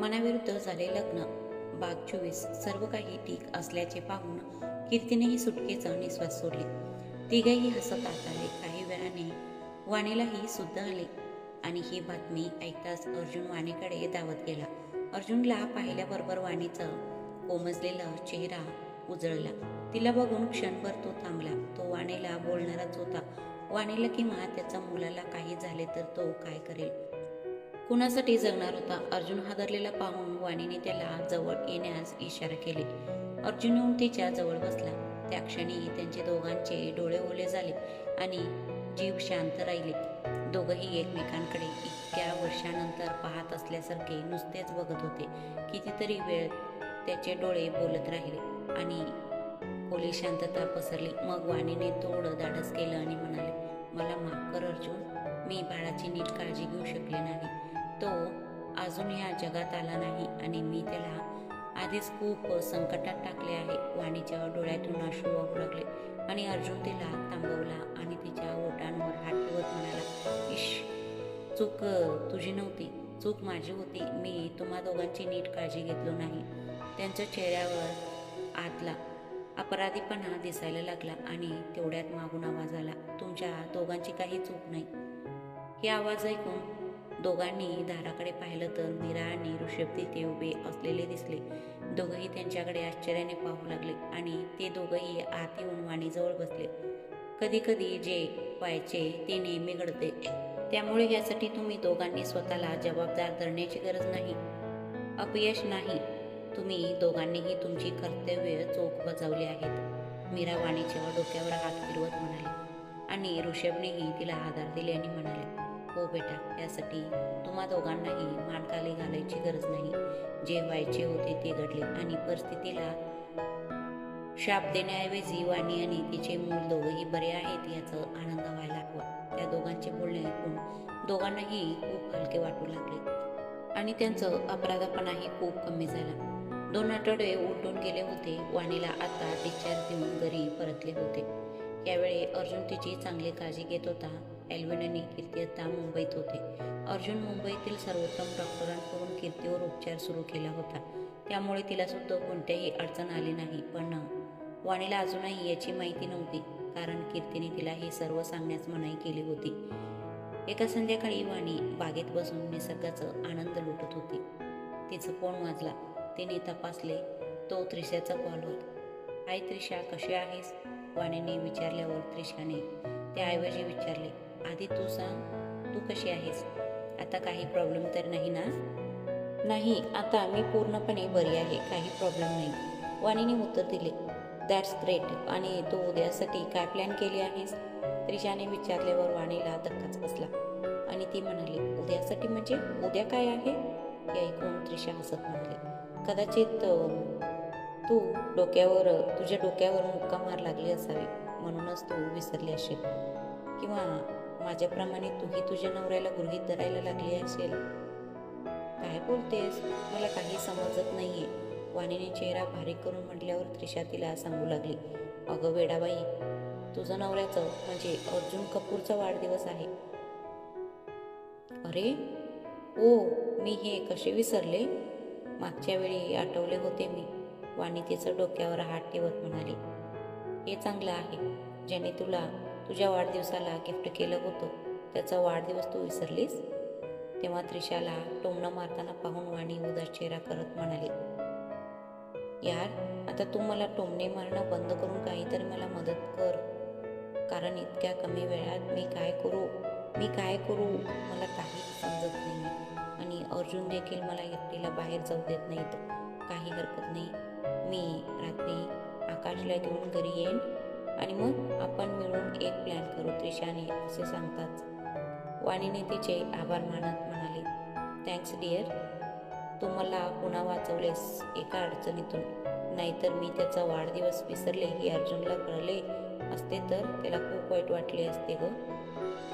मनाविरुद्ध झाले लग्न बाग चोवीस सर्व काही ठीक असल्याचे पाहून कीर्तीनेही सुटकेचा निश्वास सोडले. तिघेही हसत आत आले काही वेळाने वाणीलाही सुद्धा आले आणि ही बातमी ऐकताच अर्जुन वाणीकडे धावत गेला. अर्जुनला पाहिल्याबरोबर वाणीचा कोमजलेला चेहरा उजळला. तिला बघून क्षणभर तो थांबला. तो वाणीला बोलणाराच होता. वाणीला किंवा त्याच्या मुलाला काही झाले तर तो काय करेल? कुणासाठी जगणार होता? अर्जुन हादरलेला पाहून वाणीने त्याला जवळ येण्यास इशारा केले. अर्जुन येऊन तिच्या जवळ बसला. त्या क्षणी त्यांचे दोघांचे डोळे ओले झाले आणि जीव शांत राहिले. दोघंही एकमेकांकडे इतक्या वर्षानंतर पाहत असल्यासारखे नुसतेच बघत होते. कितीतरी वेळ त्याचे डोळे बोलत राहिले आणि ओली शांतता पसरली. मग वाणीने थोडं धाडस केलं आणि म्हणाले मला माफ कर अर्जुन. मी बाळाची नीट काळजी घेऊ शकले नाही. अजून या जगात आला नाही आणि मी त्याला आधीच खूप संकटात टाकले आहे. वाणीच्या डोळ्यातून अश्रू वाहू लागले आणि अर्जुन तिला थांबवला आणि तिच्या ओटांवर हात ठेवत म्हणाला इश चूक तुझी नव्हती. चूक माझी होती. मी तुम्हा दोघांची नीट काळजी घेतलो नाही. त्यांच्या चेहऱ्यावर आतला अपराधीपणा दिसायला लागला आणि तेवढ्यात मागून आवाज आला तुमच्या दोघांची काही चूक नाही. हे आवाज ऐकून दोघांनी दाराकडे पाहिलं तर मीरा आणि ऋषभ तिथे उभे असलेले दिसले. दोघंही त्यांच्याकडे आश्चर्याने पाहू लागले आणि ते दोघंही आत येऊन वाणीजवळ बसले. कधी कधी जे व्हायचे ते नेहमी घडते. त्यामुळे यासाठी तुम्ही दोघांनी स्वतःला जबाबदार धरण्याची गरज नाही. अपयश नाही. तुम्ही दोघांनीही तुमची कर्तव्य चोख बजावली आहेत. मीरा वाणीच्या डोक्यावर हात फिरवत म्हणाले आणि ऋषभनेही तिला आधार दिले आणि म्हणाले हो बेटा यासाठी तुम्हा दोघांनाही मानकाली घालायची गरज नाही. जे व्हायचे होते ते घडले आणि परिस्थितीला शाप देण्याऐवजी वाणी आणि तिचे मूल दोघंही बरे आहेत याचा आनंद व्हायला हवा. त्या दोघांचे बोलणे ऐकून दोघांनाही खूप हलके वाटू लागले आणि त्यांचं अपराधपणाही खूप कमी झाला. दोन आठवडे उलटून गेले होते. वाणीला आता डिस्चार्ज देऊन घरी परतले होते. यावेळी अर्जुन तिची चांगली काळजी घेत होता. एल्विन आणि कीर्ती आता मुंबईत होते. अर्जुन मुंबईतील सर्वोत्तम डॉक्टरांकडून कीर्तीवर उपचार सुरू केला होता. त्यामुळे तिला सुद्धा कोणत्याही अडचण आली नाही. पण वाणीला अजूनही याची माहिती नव्हती कारण कीर्तीने तिला हे सर्व सांगण्यास मनाई केली होती. एका संध्याकाळी वाणी बागेत बसून निसर्गाचं आनंद लुटत होती. तिचं फोन वाजला? तिने तपासले. तो त्रिशाचा कॉल होता. आई त्रिशा कशी आहेस? वाणीने विचारल्यावर त्रिशाने त्याऐवजी विचारले आधी तू सांग तू कशी आहेस? आता काही प्रॉब्लेम तर नाही ना? नाही आता मी पूर्णपणे बरी आहे काही प्रॉब्लेम नाही. वाणीने उत्तर दिले दॅट्स ग्रेट आणि तू उद्यासाठी काय प्लॅन केली आहेस? त्रिशाने विचारल्यावर वाणीला धक्काच बसला. आणि ती म्हणाली उद्यासाठी म्हणजे उद्या काय आहे? हे ऐकून त्रिशा हसत म्हणाली कदाचित तू डोक्यावर तुझ्या डोक्यावर मुक्का मार लागली असावी म्हणूनच तू विसरली असेल. किंवा माझ्याप्रमाणे तूही तुझ्या नवऱ्याला गृहीत धरायला लागली असेल. काय बोलतेस? मला काही समजत नाहीये. वाणीने चेहरा भारीक करून म्हटल्यावर त्रिशा तिला सांगू लागली अगं वेडाबाई तुझं नवऱ्याचं म्हणजे अर्जुन कपूरचा वाढदिवस आहे. अरे? ओ मी हे कसे विसरले? मागच्या वेळी आठवले होते मी वाणी तिचं डोक्यावर हात ठेवत म्हणाली. हे चांगलं आहे ज्याने तुला तुझ्या वाढदिवसाला गिफ्ट केलं होतं. त्याचा वाढदिवस तू विसरलीस? तेव्हा त्रिशाला टोमणं मारताना पाहून वाणी उदास चेहरा करत म्हणाली यार आता तू मला टोमणे मारणं बंद करून काहीतरी मला मदत कर. कारण इतक्या कमी वेळात मी काय करू? मी काय करू? मला काही समजत नाही. आणि अर्जुन देखील मला एकटीला बाहेर जाऊ देत नाहीत. काही हरकत नाही. मी रात्री आकाशला घेऊन घरी येईन. आणि मग आपण मिळून एक प्लॅन करू त्रिशाने असे सांगतात. वाणीने तिचे आभार मानत म्हणाले थँक्स डिअर तू मला पुन्हा वाचवलेस एका अडचणीतून. नाहीतर मी त्याचा वाढदिवस विसरले हे अर्जुनला कळले असते तर त्याला खूप वाईट वाटले असते ग.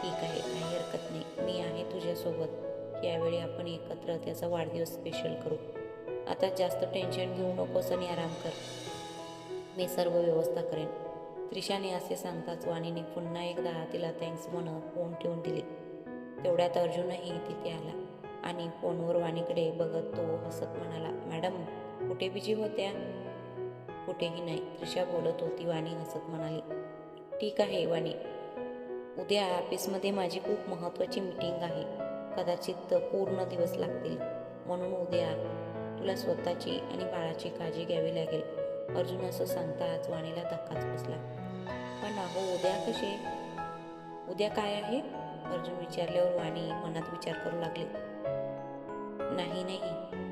ठीक आहे काही हरकत नाही. मी आहे तुझ्यासोबत. यावेळी आपण एकत्र त्याचा वाढदिवस स्पेशल करू. आता जास्त टेन्शन घेऊ नकोस आणि आराम कर. मी सर्व व्यवस्था करेन. त्रिशाने असे सांगताच वाणीने पुन्हा एकदा तिला थँक्स म्हणत फोन ठेवून दिले. तेवढ्यात अर्जुनही तिथे आला आणि फोनवर वाणीकडे बघत तो हसत म्हणाला मॅडम कुठे बिजी होत्या? कुठेही नाही त्रिशा बोलत होती वाणी हसत म्हणाली. ठीक आहे वाणी. उद्या ऑफिसमध्ये माझी खूप महत्त्वाची मीटिंग आहे. कदाचित पूर्ण दिवस लागतील. म्हणून उद्या तुला स्वतःची आणि बाळाची काळजी घ्यावी लागेल. अर्जुन असं सांगताच वाणीला धक्काच बसला. पण अहो उद्या कसे उद्या काय आहे? अर्जुन विचारल्यावर वाणी मनात विचार करू लागले. नाही नाही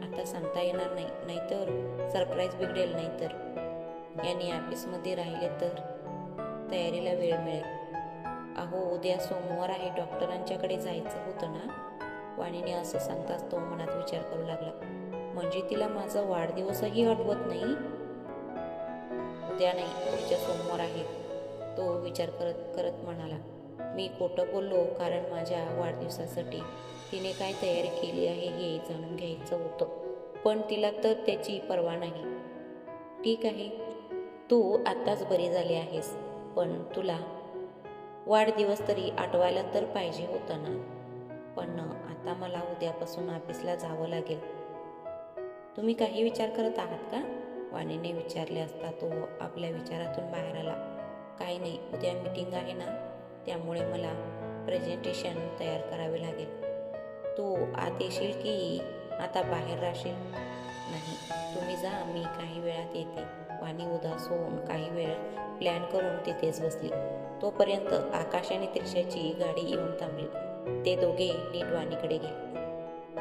आता सांगता येणार नाही. नाहीतर सरप्राईज बिघडेल नाहीतर. यांनी ऑफिसमध्ये राहिले तर तयारीला वेळ मिळेल. अहो उद्या सोमवार आहे डॉक्टरांच्याकडे जायचं होतं ना? वाणीने असं सांगताच तो मनात विचार करू लागला. म्हणजे तिला माझा वाढदिवसही आठवत नाही? उद्या नाही पुढच्या सोमवार आहे. तो विचार करत करत म्हणाला मी खोटं बोललो कारण माझ्या वाढदिवसासाठी तिने काय तयारी केली आहे हे जाणून घ्यायचं होतं. पण तिला तर त्याची पर्वा नाही. ठीक आहे. तू आत्ताच बरी झाली आहेस. पण तुला वाढदिवस तरी आठवायला तर पाहिजे होता ना. पण आता मला उद्यापासून ऑफिसला जावं लागेल. तुम्ही काही विचार करत आहात का? वाणीने विचारले असता तो आपल्या विचारातून बाहेर आला. काही नाही उद्या मीटिंग आहे ना? त्यामुळे मला प्रेझेंटेशन तयार करावे लागेल. तू आत येशील की आता बाहेर राहशील? नाही तुम्ही जा मी काही वेळात येते. वाणी उदास होऊन काही वेळ प्लॅन करून तिथेच बसली. तोपर्यंत आकाश आणि त्रिशाची गाडी येऊन थांबली. ते दोघे नीट वाणीकडे गेले.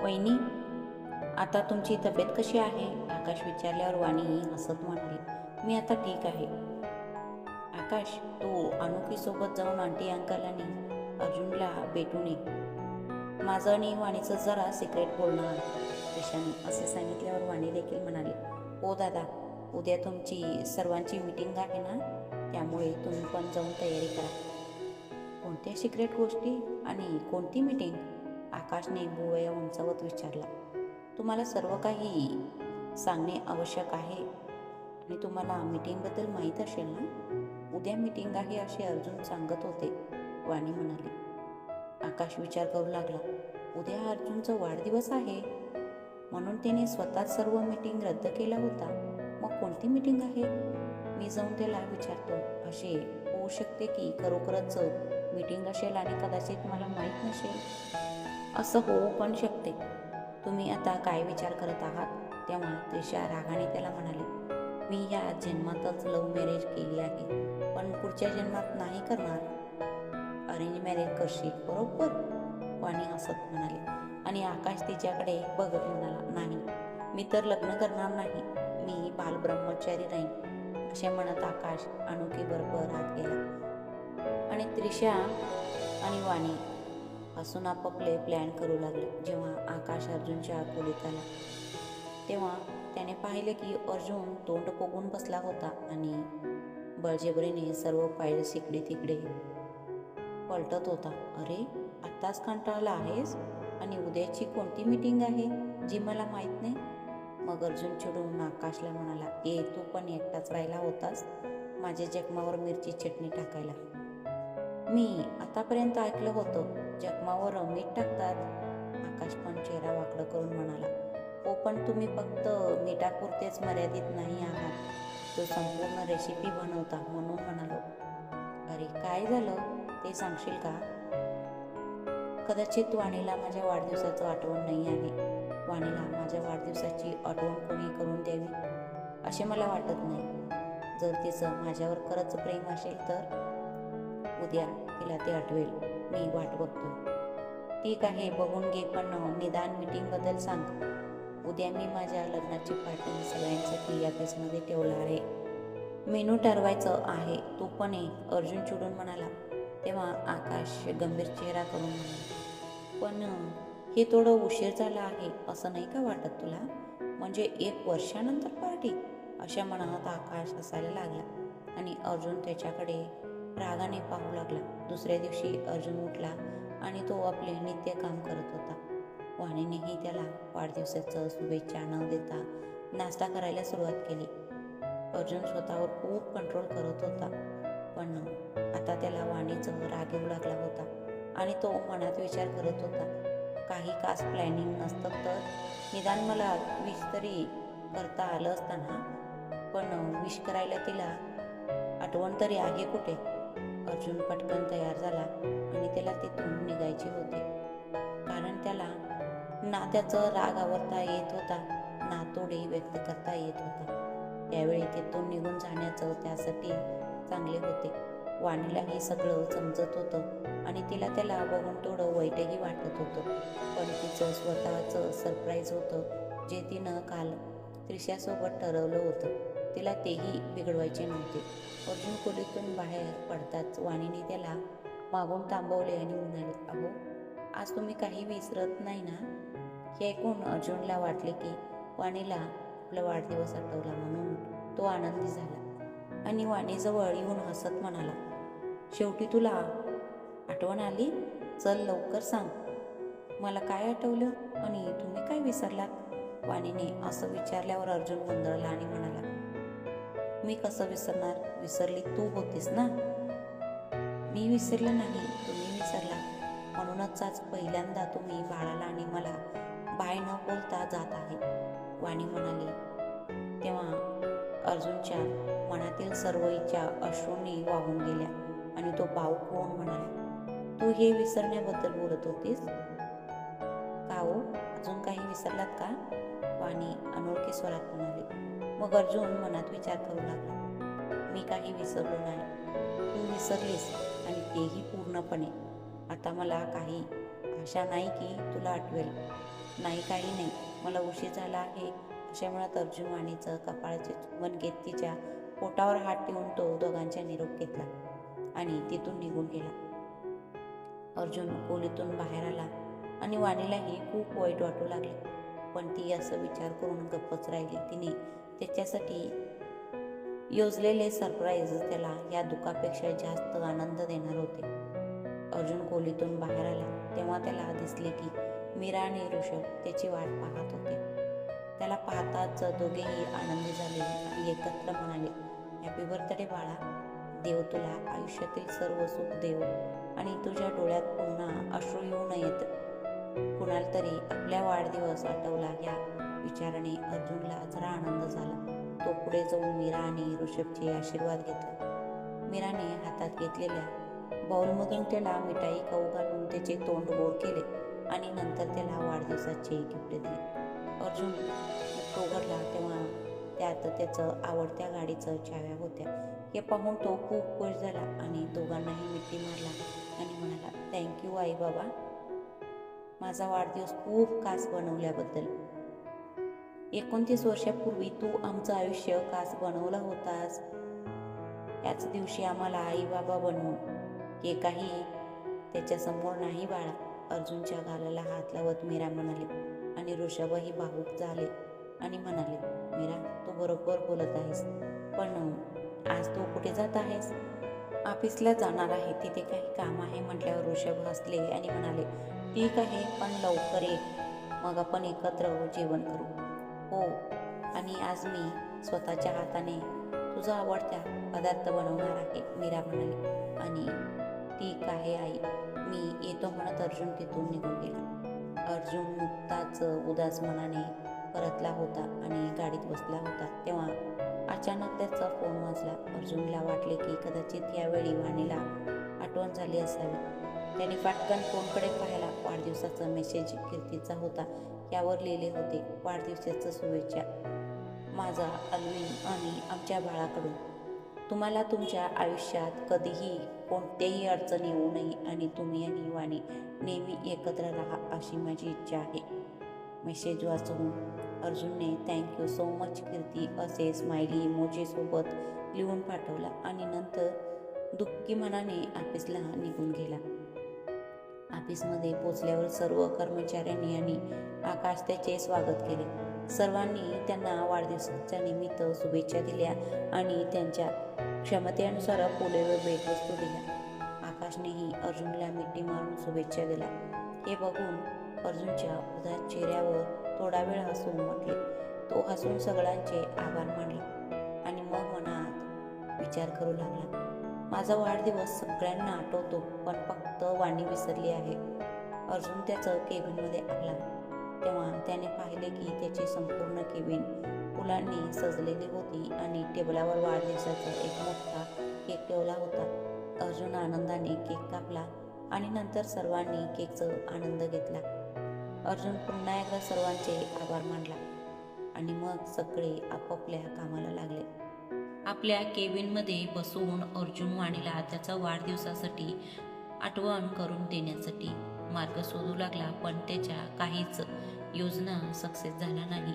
वहिनी आता तुमची तब्येत कशी आहे? आकाश विचारल्यावर वाणी हसत म्हणाली मी आता ठीक आहे. आकाश तू अनुकीसोबत जाऊन आंटी अंकल आणि अर्जुनला भेटून ये. माझं आणि वाणीचं जरा सिक्रेट बोलणं आहे. असे सांगितल्यावर वाणी देखील म्हणाली हो दादा उद्या तुमची सर्वांची मीटिंग आहे ना? त्यामुळे तुम्ही पण जाऊन तयारी करा. कोणत्या सिक्रेट गोष्टी आणि कोणती मीटिंग आकाशने भुवया उंचावत विचारला. तुम्हाला सर्व काही सांगणे आवश्यक आहे. आणि तुम्हाला मीटिंगबद्दल माहीत असेल ना? उद्या मीटिंग आहे असे अर्जुन सांगत होते. वाणी म्हणाली आकाश विचार करू लागला. उद्या अर्जुनचा वाढदिवस आहे. म्हणून त्याने स्वतःच सर्व मीटिंग रद्द केला होता. मग कोणती मीटिंग आहे? मी जाऊन त्याला विचारतो. असे होऊ शकते की खरोखरच मीटिंग असेल आणि कदाचित मला माहीत नसेल. असं होऊ पण शकते. तुम्ही आता काय विचार करत आहात? तेव्हा त्रिशा रागाने त्याला म्हणाली मी या जन्मातच लव्ह मॅरेज केली आहे पण पुढच्या जन्मात नाही करणार. अरेंज मॅरेज करशील बरोबर वाणी हसत म्हणाली. आणि आकाश तिच्याकडे बघत म्हणाला नाही मी तर लग्न करणार नाही मी बालब्रह्मचारी राहीन असे म्हणत आकाश अनोखी बरोबर हात गेला. आणि त्रिशा आणि वाणी हसून आपापले प्लॅन करू लागले जेव्हा आकाश अर्जुनच्या खोलीत आला. तेव्हा त्याने पाहिले की अर्जुन तोंड पोगून बसला होता आणि बळजेबरीने सर्व फाईल इकडे तिकडे पलटत होता. अरे आत्ताच कंटाळला आहेस? आणि उद्याची कोणती मीटिंग आहे जी मला माहीत नाही? मग अर्जुन चिडून आकाशला म्हणाला ए तू पण एकटाच राहिला होतास? माझ्या जखमावर मिरची चटणी टाकायला. मी आतापर्यंत ऐकलं होतं जखमावर मीठ टाकतात. आकाश पण चेहरा वाकडं करून म्हणाला हो पण तुम्ही फक्त मिठापुरतेच मर्यादित नाही आहात. तो संपूर्ण रेसिपी बनवता म्हणून म्हणालो. अरे काय झालं? ते सांगशील का? कदाचित वाणीला माझ्या वाढदिवसाचं आठवण नाही आहे. वाणीला माझ्या वाढदिवसाची आठवण कोणी करून द्यावी? असे मला वाटत नाही. जर तिचं माझ्यावर खरंच प्रेम असेल तर? उद्या तिला ते आठवेल. मी वाट बघतो ठीक आहे बघून घे पण निदान मीटिंगबद्दल सांग. उद्या मी माझ्या लग्नाची पार्टी सगळ्यांसाठी ऑफिसमध्ये ठेवणार आहे. मेनू ठरवायचं आहे. तू पण ये अर्जुन चिडून म्हणाला. तेव्हा आकाश गंभीर चेहरा करून म्हणाला. पण हे थोडं उशीर झाला आहे असं नाही का वाटत तुला? म्हणजे एक वर्षानंतर पार्टी? अशा मनात आकाश हसायला लागला आणि अर्जुन त्याच्याकडे रागाने पाहू लागला. दुसऱ्या दिवशी अर्जुन उठला आणि तो आपले नित्य काम करत होता. वाणीनेही त्याला वाढदिवसाचं शुभेच्छा न देता नाश्ता करायला सुरुवात केली. अर्जुन स्वतःवर खूप कंट्रोल करत होता. पण आता त्याला वाणीचं राग येऊ लागला होता आणि तो मनात विचार करत होता. काही खास प्लॅनिंग नसतं तर निदान मला विश तरी करता आलं असताना. पण विश करायला तिला आठवण तरी आहे कुठे? अर्जुन पटकन तयार झाला आणि त्याला तिथून निघायचे होते. नात्याचं राग आवरता येत होता. नातोडे व्यक्त करता येत होता. त्यावेळी तिथून निघून जाण्याचं त्यासाठी चांगले होते. वाणीला हे सगळं समजत होतं आणि तिला त्याला बघून थोडं वाईटही वाटत होतं. पण तिचं स्वतःचं सरप्राईज होतं जे तिनं काल त्रिशासोबत ठरवलं होतं. तिला तेही बिघडवायचे नव्हते. अर्जुन खोलीतून बाहेर पडताच वाणीने त्याला मागून थांबवले आणि म्हणाले अहो आज तुम्ही काही विसरत नाही ना? हे ऐकून अर्जुनला वाटले की वाणीला आपला वाढदिवस आठवला म्हणून तो आनंदी झाला. आणि वाणीजवळ येऊन हसत म्हणाला शेवटी तुला आठवण आली? चल लवकर सांग. मला काय आठवलं आणि तुम्ही काय विसरलात? वाणीने असं विचारल्यावर अर्जुन गोंधळला आणि म्हणाला मी कसं विसरणार? विसरली तू होतीस ना? मी विसरलं नाही तुम्ही विसरला. म्हणूनच आज पहिल्यांदा तुम्ही बाळाला आणि मला बाय न बोलता जात आहे. वाणी म्हणाली तेव्हा अर्जुनच्या मनातील सर्व इच्छा अश्रूंनी वाहून गेल्या आणि तो भाऊ होऊन म्हणाला तू हे विसरण्याबद्दल बोलत होतीस? का हो? अजून काही विसरलात का? वाणी अनोळखी स्वरात म्हणाली. मग अर्जुन मनात विचार करू लागला मी काही विसरलो नाही. तू विसरलीस आणि तेही पूर्णपणे. आता मला काही आशा नाही की तुला आठवेल. नाही काही नाही. मला उशीर झाला आहे. असे म्हणत अर्जुन वाणीचं कपाळाचे चुंबन घेत तिच्या पोटावर हात ठेवून तो दोघांचा निरोप घेतला आणि तिथून निघून गेला. अर्जुन खोलीतून बाहेर आला आणि वाणीलाही खूप वाईट वाटू लागले. पण ती असं विचार करून गप्पच राहिली. तिने त्याच्यासाठी योजलेले सरप्राईज त्याला या दुःखापेक्षा जास्त आनंद देणार होते. अर्जुन खोलीतून बाहेर आला. तेव्हा त्याला दिसले की मीरा आणि ऋषभ त्याची वाट पाहत होते. त्याला पाहताच दोघेही आनंदी झाले आणि एकत्र म्हणाले हॅपी बर्थडे बाळा. देव तुला आयुष्यातील सर्व सुख देव आणि तुझ्या डोळ्यात पुन्हा अश्रू येऊ नयेत. कुणाला तरी आपल्या वाढदिवस आठवला. या विचाराने अर्जुनला जरा आनंद झाला. तो पुढे जाऊन मीरा आणि ऋषभचे आशीर्वाद घेतला. मीराने हातात घेतलेल्या बाउलमधून त्याला मिठाई खाऊ घालून त्याचे तोंड गोड केले. आणि नंतर त्याला वाढदिवसाचे गिफ्ट दिले. अर्जुन उघडला तेव्हा त्यात त्याचं आवडत्या गाडीचं चाव्या होत्या. हे पाहून तो खूप खुश झाला आणि दोघांनाही मिठी मारला आणि म्हणाला थँक्यू आई बाबा. माझा वाढदिवस खूप खास बनवल्याबद्दल. एकोणतीस वर्षापूर्वी तू आमचं आयुष्य खास बनवला होतास. याच दिवशी आम्हाला आई बाबा बनवून हे काही त्याच्यासमोर नाही बाळा. अर्जुनच्या गालाला हात लावत मीरा म्हणाले आणि ऋषभही भावूक झाले. आणि म्हणाले मीरा तू बरोबर बोलत आहेस पण आज तू कुठे जात आहेस? ऑफिसला जाणार आहे तिथे काही काम आहे म्हटल्यावर ऋषभ हसले आणि म्हणाले ठीक आहे पण लवकर ये मग आपण एकत्र जेवण करू. हो आणि आज मी स्वतःच्या हाताने तुझा आवडत्या पदार्थ बनवणार आहे मीरा म्हणाली. आणि ठीक आहे आई. मी येतो म्हणत अर्जुन तिथून निघून गेला. अर्जुन नुकताच उदास मनाने परतला होता आणि गाडीत बसला होता. तेव्हा अचानक त्याचा फोन वाजला. अर्जुनला वाटले की कदाचित यावेळी वाणीला आठवण झाली असावी. त्याने पटकन फोनकडे पाहिला. वाढदिवसाचा मेसेज कीर्तीचा होता. यावर लिहिले होते वाढदिवसाचं शुभेच्छा. माझा अल्विन आणि आमच्या बाळाकडून. तुम्हाला तुमच्या आयुष्यात कधीही कोणत्याही अडचण येऊ नये आणि तुम्ही आणि वाणी नेहमी एकत्र राहा अशी माझी इच्छा आहे. मेसेज वाचून अर्जुनने thank you so much Kirti असे स्माइली इमोजीसोबत लिहून पाठवला आणि नंतर दुःखी मनाने ऑफिसला निघून गेला. ऑफिसमध्ये पोचल्यावर सर्व कर्मचाऱ्यांनी आणि आकाश त्याचे स्वागत केले. सर्वांनी त्यांना वाढदिवसाच्या निमित्त शुभेच्छा दिल्या आणि त्यांच्या क्षमतेनुसार फुले व भेटवस्तू दिल्या. आकाशनेही अर्जुनला मिठी मारून शुभेच्छा दिल्या. हे बघून अर्जुनच्या उदास चेहऱ्यावर थोडा वेळ हसून म्हटले तो हसून सगळ्यांचे आभार मानले आणि मग मनात विचार करू लागला. माझा वाढदिवस सगळ्यांना आठवतो पण फक्त वाणी विसरली आहे अर्जुन त्याचं केबिनमध्ये आला तेव्हा त्याने पाहिले की त्याची संपूर्ण केबिन फुलांनी सजलेली होती आणि टेबलावर वाढदिवसाचा एक मोठा केक ठेवला होता. अर्जुन आनंदाने केक कापला आणि नंतर सर्वांनी केकचा आनंद घेतला. अर्जुन पुन्हा एकदा सर्वांचे आभार मानला आणि मग सगळे आपापल्या कामाला लागले. आपल्या केबिनमध्ये बसवून अर्जुन वाणीला त्याचा वाढदिवसासाठी आठवण करून देण्यासाठी मार्ग शोधू लागला पण त्याच्या काहीच योजना सक्सेस झाला नाही.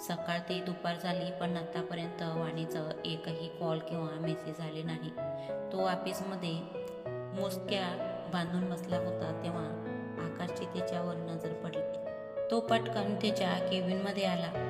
सकाळ ते दुपार झाली पण आतापर्यंत वाणीचं एकही कॉल किंवा मेसेज आले नाही. तो ऑफिसमध्ये मोजक्या बांधून बसला होता तेव्हा आकाशची त्याच्यावर नजर पडली. तो पटकन त्याच्या केबिनमध्ये आला.